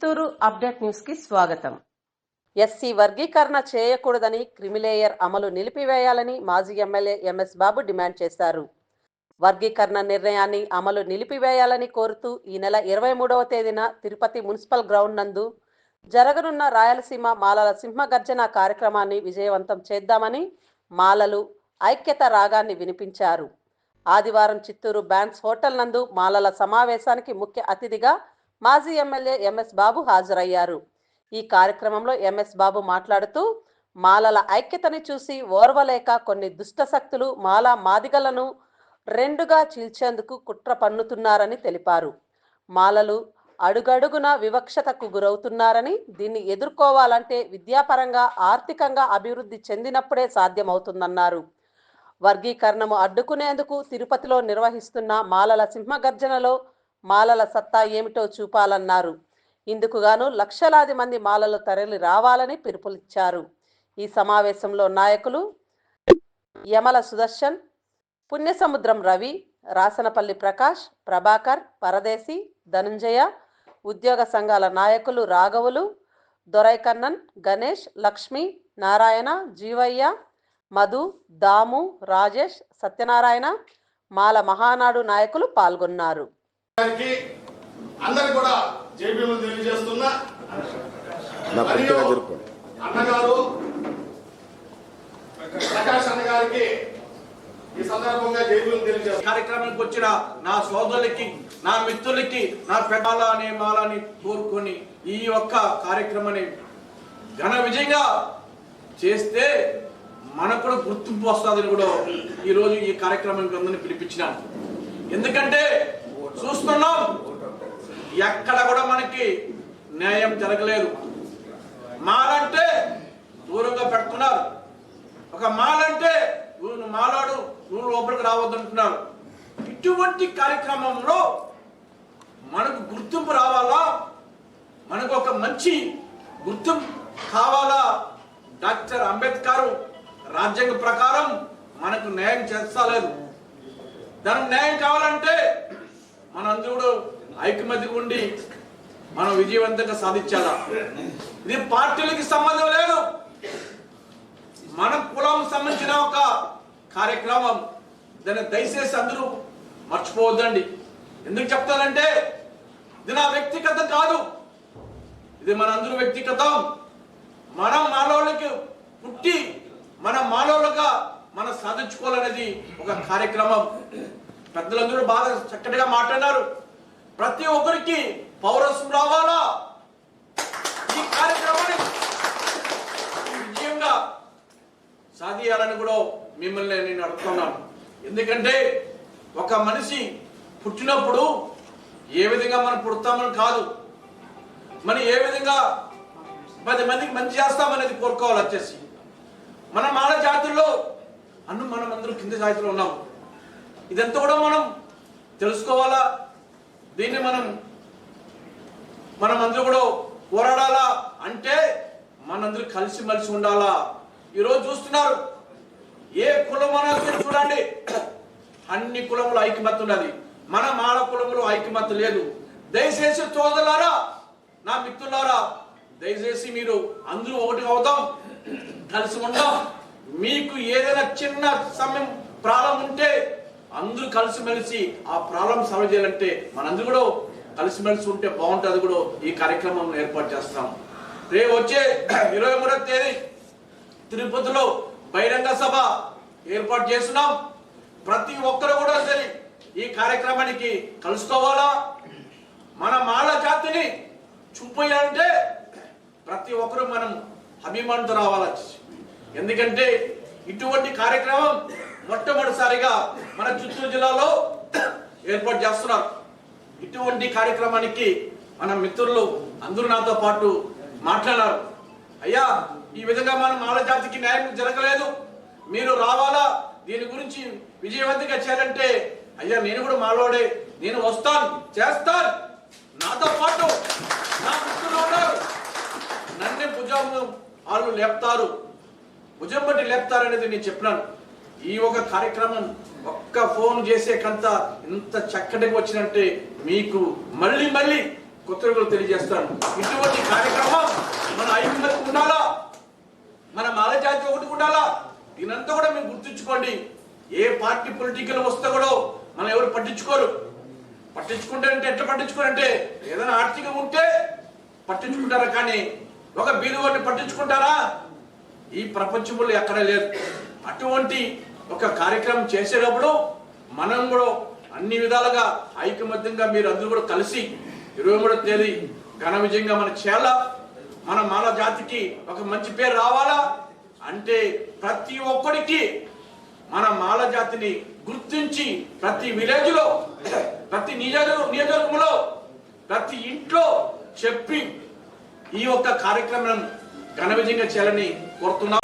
Chittoor update న్యూస్కి స్వాగతం. SC వర్గీకరణ చేయకూడదని క్రిమిలేయర్ అమలు నిలిపివేయాలని మాజీ ఎమ్మెల్యే ఎంఎస్ బాబు డిమాండ్ చేశారు. వర్గీకరణ నిర్ణయాన్ని అమలు నిలిపివేయాలని కోరుతూ ఈ నెల ఇరవై మూడవ తేదీన తిరుపతి మున్సిపల్ గ్రౌండ్ నందు జరగనున్న రాయలసీమ మాలల సింహగర్జన కార్యక్రమాన్ని విజయవంతం చేద్దామని మాలలు ఐక్యత రాగాన్ని వినిపించారు. ఆదివారం చిత్తూరు బ్యాంక్స్ హోటల్ నందు మాలల సమావేశానికి ముఖ్య అతిథిగా మాజీ ఎమ్మెల్యే ఎంఎస్ బాబు హాజరయ్యారు. ఈ కార్యక్రమంలో ఎంఎస్ బాబు మాట్లాడుతూ మాలల ఐక్యతని చూసి ఓర్వలేక కొన్ని దుష్ట శక్తులు మాల మాదిగలను రెండుగా చీల్చేందుకు కుట్ర పన్నుతున్నారని తెలిపారు. మాలలు అడుగడుగున వివక్షతకు గురవుతున్నారని దీన్ని ఎదుర్కోవాలంటే విద్యాపరంగా ఆర్థికంగా అభివృద్ధి చెందినప్పుడే సాధ్యమవుతుందన్నారు. వర్గీకరణము అడ్డుకునేందుకు తిరుపతిలో నిర్వహిస్తున్న మాలల సింహగర్జనలో మాలల సత్తా ఏమిటో చూపాలన్నారు. ఇందుకుగాను లక్షలాది మంది మాలలు తరలి రావాలని పిలుపునిచ్చారు. ఈ సమావేశంలో నాయకులు యమల సుదర్శన్ పుణ్యసముద్రం రవి రాసనపల్లి ప్రకాష్ ప్రభాకర్ పరదేశి ధనుంజయ ఉద్యోగ సంఘాల నాయకులు రాఘవులు దొరైకన్నన్ గణేష్ లక్ష్మి నారాయణ జీవయ్య మధు దాము రాజేష్ సత్యనారాయణ మాల మహానాడు నాయకులు పాల్గొన్నారు. గారికి అందరికి కూడా జేబీలు తెలియజేస్తున్నా. నా మరియు అన్నగారు ప్రకాష్ అన్న గారికి ఈ సందర్భంగా జేబీలు తెలియజేస్తున్నా. కార్యక్రమానికి వచ్చిన నా సోదరులకి నా మిత్రులకి నా పెద్దాల అనే మాలని కోరుకొని ఈ యొక్క కార్యక్రమాన్ని ఘన విజయంగా చేస్తే మనకు కూడా గుర్తింపు వస్తుందని కూడా ఈ రోజు ఈ కార్యక్రమానికి అందరిని పిలిపించినాను. ఎందుకంటే చూస్తున్నాం. ఎక్కడ కూడా మనకి న్యాయం జరగలేదు. మాలంటే దూరంగా పెడుతున్నారు. ఒక మాలంటే నువ్వు మాలాడు నువ్వు లోపలికి రావద్దంటున్నారు. ఇటువంటి కార్యక్రమంలో మనకు గుర్తింపు రావాలా? మనకు ఒక మంచి గుర్తింపు కావాలా? డాక్టర్ అంబేద్కర్ రాజ్యాంగ ప్రకారం మనకు న్యాయం చేస్తలేదు దానికి న్యాయం కావాలంటే మనందరూ కూడా ఉండి మనం విజయవంతంగా సాధించాలా? ఇది పార్టీలకి సంబంధం లేదు. మన కులం సంబంధించిన ఒక కార్యక్రమం. దాన్ని దయచేసి అందరూ మర్చిపోవద్దండి. ఎందుకు చెప్తానంటే ఇది నా వ్యక్తిగతం కాదు. ఇది మన అందరూ వ్యక్తిగతం. మనం మానవులకి పుట్టి మన మానవులుగా మనం సాధించుకోవాలనేది ఒక కార్యక్రమం. పెద్దలందరూ బాగా చక్కటిగా మాట్లాడారు. ప్రతి ఒక్కరికి పౌరస్వం రావాలా? ఈ కార్యక్రమాన్ని విజయంగా సాధియాలని కూడా మిమ్మల్ని నేను అడుగుతున్నాను. ఎందుకంటే ఒక మనిషి పుట్టినప్పుడు ఏ విధంగా మనం పుడతామని కాదు. మనం ఏ విధంగా పది మందికి మంచి చేస్తామనేది కోరుకోవాలి వచ్చేసి. మన మానవ జాతుల్లో అన్ను మనం అందరూ కింద జాతిలో ఉన్నాం ఇదంతా కూడా మనం తెలుసుకోవాలా? దీన్ని మనం మనం అందరూ కూడా పోరాడాలా? అంటే మనందరూ కలిసిమెలిసి ఉండాలా? ఈరోజు చూస్తున్నారు. ఏ కులం అనేది చూడండి. అన్ని కులములు ఐకమత్య ఉన్నది మన మాల కులములు ఐకమత్య లేదు. దయచేసి సోదరులారా నా మిత్రులారా దయచేసి మీరు అందరూ ఒకటి అవుదాం. కలిసి ఉందాం. మీకు ఏదైనా చిన్న సమయం ప్రాణం ఉంటే అందరూ కలిసిమెలిసి ఆ ప్రాబ్లం సాల్వ్ చేయాలంటే మనందరూ కూడా కలిసిమెలిసి ఉంటే బాగుంటుంది కూడా ఈ కార్యక్రమం ఏర్పాటు చేస్తాం రేపు వచ్చే ఇరవై మూడవ తేదీ తిరుపతిలో బహిరంగ సభ ఏర్పాటు చేస్తున్నాం. ప్రతి ఒక్కరు కూడా సరే ఈ కార్యక్రమానికి కలుసుకోవాలా? మన మాల జాతిని చూపేయాలంటే ప్రతి ఒక్కరు మనం అభిమానంతో రావాలా? ఎందుకంటే ఇటువంటి కార్యక్రమం మొట్టమొదటిసారిగా మన చిత్తూరు జిల్లాలో ఏర్పాటు చేస్తున్నారు ఇటువంటి కార్యక్రమానికి మన మిత్రులు అందరూ నాతో పాటు మాట్లాడారు. అయ్యా ఈ విధంగా మన మాల జాతికి న్యాయం జరగలేదు. మీరు రావాలా? దీని గురించి విజయవంతంగా చేయాలంటే అయ్యా నేను కూడా మాలోడే నేను వస్తాను చేస్తాను. నాతో పాటు నా మిత్రులు ఉన్నారు. నన్నే భుజం వాళ్ళు లేపుతారు. భుజం బట్టి లేపుతారనేది నేను చెప్పినాను. ఈ ఒక కార్యక్రమం ఒక్క ఫోన్ చేసే కంత ఎంత చక్కటిగా వచ్చినట్టే మీకు మళ్ళీ మళ్ళీ కొత్తగా తెలియజేస్తాను. ఇటువంటి కార్యక్రమం మన ఐక్యమత్యం ఉండాలా? మన మాలజాతి ఒకటి ఉండాలా? దీనంతా కూడా మీరు గుర్తుంచుకోండి. ఏ పార్టీ పొలిటికల్ వస్తే కూడా మనం ఎవరు పట్టించుకోరు. పట్టించుకుంటారంటే ఎట్లా పట్టించుకోరంటే ఏదైనా ఆర్థికం ఉంటే పట్టించుకుంటారా? కానీ ఒక బీదవాడిని పట్టించుకుంటారా? ఈ ప్రపంచంలో ఎక్కడ లేదు. అటువంటి ఒక కార్యక్రమం చేసేటప్పుడు మనం కూడా అన్ని విధాలుగా ఐకమత్యంగా మీరు అందరూ కూడా కలిసి ఇరవై మూడో తేదీ ఘన విజయంగా మన చేయాలా? మన మాల జాతికి ఒక మంచి పేరు రావాలా? అంటే ప్రతి ఒక్కడికి మన మాల జాతిని గుర్తించి ప్రతి విలేజ్లో ప్రతి నియోజక నియోజకవర్గంలో ప్రతి ఇంట్లో చెప్పి ఈ యొక్క కార్యక్రమం ఘన విజయంగా చేయాలని కోరుతున్నాం.